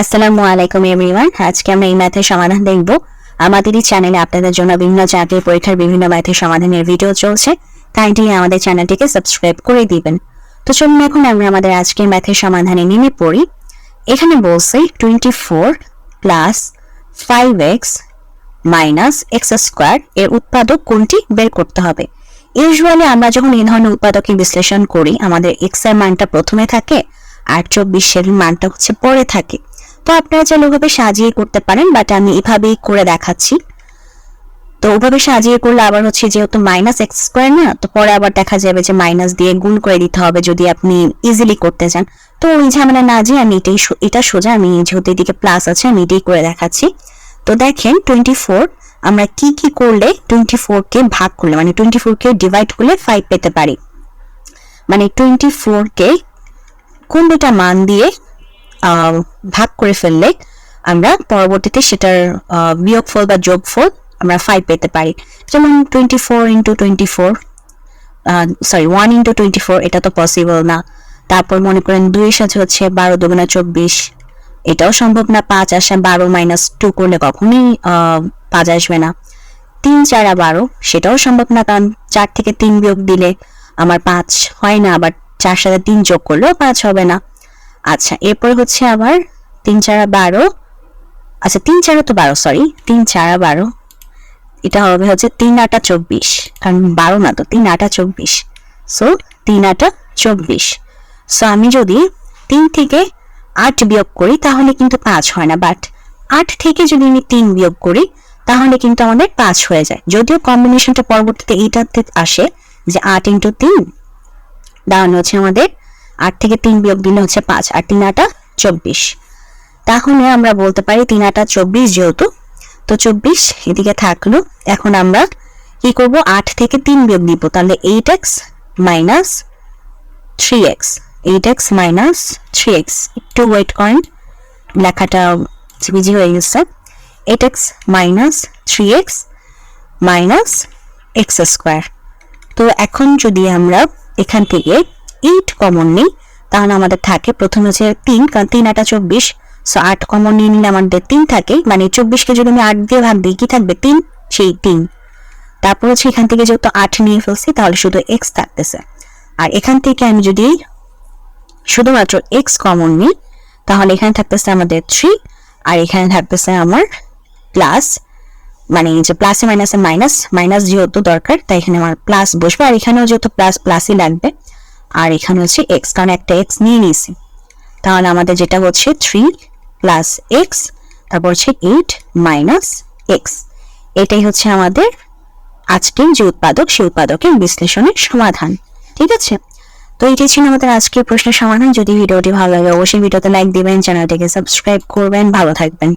আসসালামু আলাইকুম এভরিওয়ান আজকে আমরা এই ম্যাথের সমাধান দেখব। আমাদের এই চ্যানেলে আপনাদের জন্য বিভিন্ন চাকরির পরীক্ষার বিভিন্ন ম্যাথের সমাধানের ভিডিও চলছে। কাইন্ডলি আমাদের চ্যানেলটিকে সাবস্ক্রাইব করে দিবেন। তো চলুন এখন আমরা আমাদের আজকের ম্যাথের সমাধানে নেমে পড়ি। এখানে বলছে twenty four plus five x minus x square এর উৎপাদক কোনটি বের করতে হবে। ইউজুয়ালি আমরা যখন এই ধরনের উৎপাদকে বিশ্লেষণ করি, আমাদের এক্সের মানটা প্রথমে থাকে আর চব্বিশের মানটা হচ্ছে পরে থাকে। তো আপনারা চাইলে ওভাবে সাজিয়ে করতে পারেন বাট আমি এভাবেই করে দেখাচ্ছি। তো ওভাবে সাজিয়ে করলে আবার হচ্ছে যেহেতু মাইনাস এক্স স্কোয়ার না, তো পরে আবার দেখা যাবে যে মাইনাস দিয়ে গুণ করে দিতে হবে যদি আপনি ইজিলি করতে চান। তো ওই ঝামেলা না যে আমি এটাই এটা সোজা, আমি যেহেতু এদিকে প্লাস আছে, আমি এটাই করে দেখাচ্ছি। তো দেখেন টোয়েন্টি ফোর আমরা কি কি করলে টোয়েন্টি ফোর কে ভাগ করলে মানে টোয়েন্টি ফোর কে ডিভাইড করলে ফাইভ পেতে পারি? মানে টোয়েন্টি ফোর কে কোন দুটা মান দিয়ে ভাগ করে ফেললে আমরা পরবর্তীতে সেটার বিয়োগফল বা যোগফল আমরা ফাইভ পেতে পারি। যেমন twenty four into twenty four sorry one into twenty four এটা তো পসিবল না। তারপর মনে করেন দুইয়ের সাথে হচ্ছে বারো দুগুণা চব্বিশ, এটাও সম্ভব না, পাঁচ আসে বারো মাইনাস টু করলে কখনোই পাঁচ আসবে না। তিন, চারা বারো, সেটাও সম্ভব না, কারণ চার থেকে তিন বিয়োগ দিলে আমার পাঁচ হয় না, আবার চার সাথে তিন যোগ করলেও পাঁচ হবে না। আচ্ছা এরপর হচ্ছে আবার তিন চারা বারো। আচ্ছা তিন চারা তো বারো সরি তিন চারা বারো। এটা হবে হচ্ছে তিন আটা চব্বিশ, কারণ বারো না তো, তিন আটা চব্বিশ। সো তিন আটা চব্বিশ। সো আমি যদি তিন থেকে আট বিয়োগ করি, তাহলে কিন্তু পাঁচ হয় না বাট আট থেকে যদি আমি তিন বিয়োগ করি, তাহলে কিন্তু আমাদের পাঁচ হয়ে যায়। যদিও কম্বিনেশনটা পরবর্তীতে এইটাতে আসে যে আট ইন্টু তিন দাঁড়ানো হচ্ছে আমাদের আট থেকে তিন বিয়োগ দিলে হচ্ছে পাঁচ, আর তিন আটা চব্বিশ। তাহলে আমরা বলতে পারি তিন আটা চব্বিশ যেহেতু, তো চব্বিশ এদিকে থাকল। এখন আমরা কি করব? আট থেকে তিন বিয়োগ দিব, তাহলে eight x minus three x eight x minus three x একটু ওয়েট করেন, লেখাটা বিজি হয়ে গেছে। Eight x minus three x minus x square তো এখন যদি আমরা এখান থেকে এইট কমন নিই, তাহলে আমাদের থাকে প্রথমে হচ্ছে তিন, কারণ তিন আটা চব্বিশ। সো আট কমন নিয়ে নিলে আমাদের তিন থাকে মানে চব্বিশকে যদি আমি আট দিয়ে ভাগ দিই, কি থাকবে? তিন, সেই তিন। তারপর হচ্ছে এখান থেকে যেহেতু আট নিয়ে ফেলছি, তাহলে শুধু এক্স থাকতেছে। আর এখান থেকে আমি যদি শুধুমাত্র এক্স কমন নিই, তাহলে এখানে থাকতেছে আমাদের থ্রি আর এখানে থাকতেছে আমার প্লাস মানে যে প্লাসে মাইনাসে মাইনাস মাইনাস যেহেতু দরকার, তাই এখানে আমার প্লাস বসবে। আর এখানেও যেহেতু প্লাস প্লাসই লাগবে আর এখানে হচ্ছে এক্স কারণ একটা এক্স নিয়ে নিয়েছি। তাহলে আমাদের যেটা হচ্ছে থ্রি প্লাস এক্স তারপর হচ্ছে এইট মাইনাস এক্স এটাই হচ্ছে আমাদের আজকের যে উৎপাদক সেই উৎপাদকের বিশ্লেষণের সমাধান। ঠিক আছে? তো এটাই ছিল আমাদের আজকের প্রশ্নের সমাধান। যদি ভিডিওটি ভালো লাগে, অবশ্যই ভিডিওতে লাইক দিবেন, চ্যানেলটিকে সাবস্ক্রাইব করবেন। ভালো থাকবেন।